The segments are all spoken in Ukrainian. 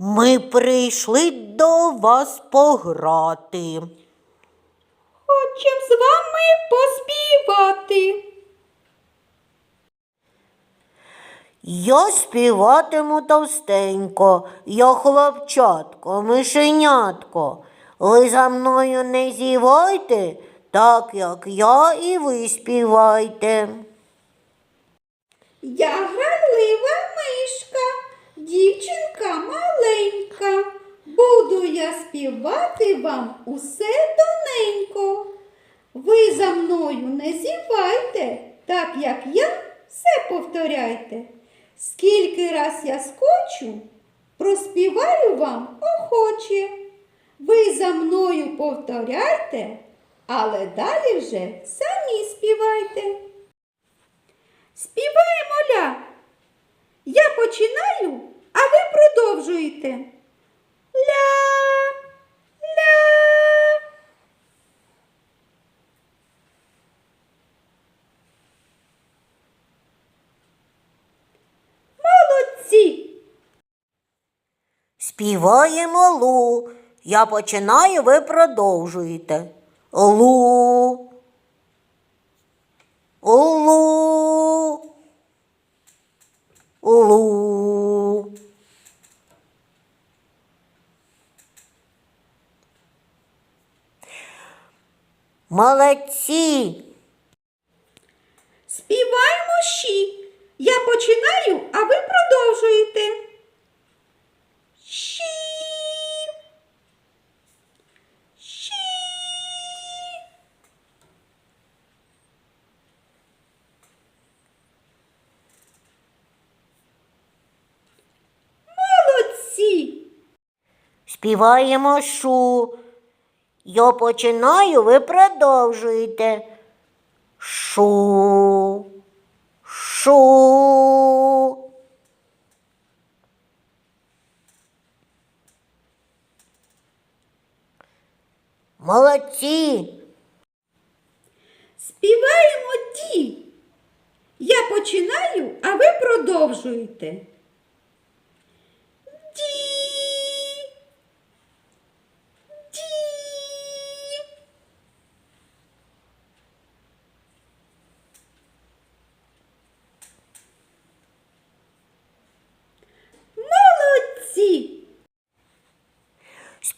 Ми прийшли до вас пограти. Хочем з вами поспівати. Я співатиму товстенько, я хлопчатко, мишенятко. Ви за мною не зівайте, так як я і ви співайте. Я грайлива мишка, дівчинка співати вам усе тоненько. Ви за мною не зівайте, так як я все повторяйте. Скільки раз я скочу, проспіваю вам охоче. Ви за мною повторяйте, але далі вже самі співайте. Співаємо ля. Я починаю, а ви продовжуєте. Ля, ля. Молодці. Співаємо лу. Я починаю, ви продовжуєте. Лу. Лу. Лу. Молодці. Співаємо щі. Я починаю, а ви продовжуєте. Щі. Щі. Молодці. Співаємо шу. Я починаю, ви продовжуєте. Шу. Шу. Молодці. Співаємо ді. Я починаю, а ви продовжуєте.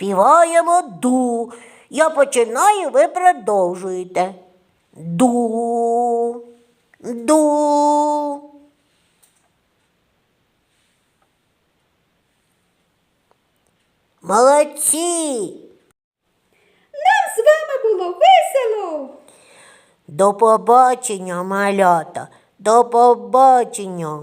Співаємо ду. Я починаю, ви продовжуєте. Ду. Ду. Молодці. Нам з вами було весело. До побачення, малята. До побачення.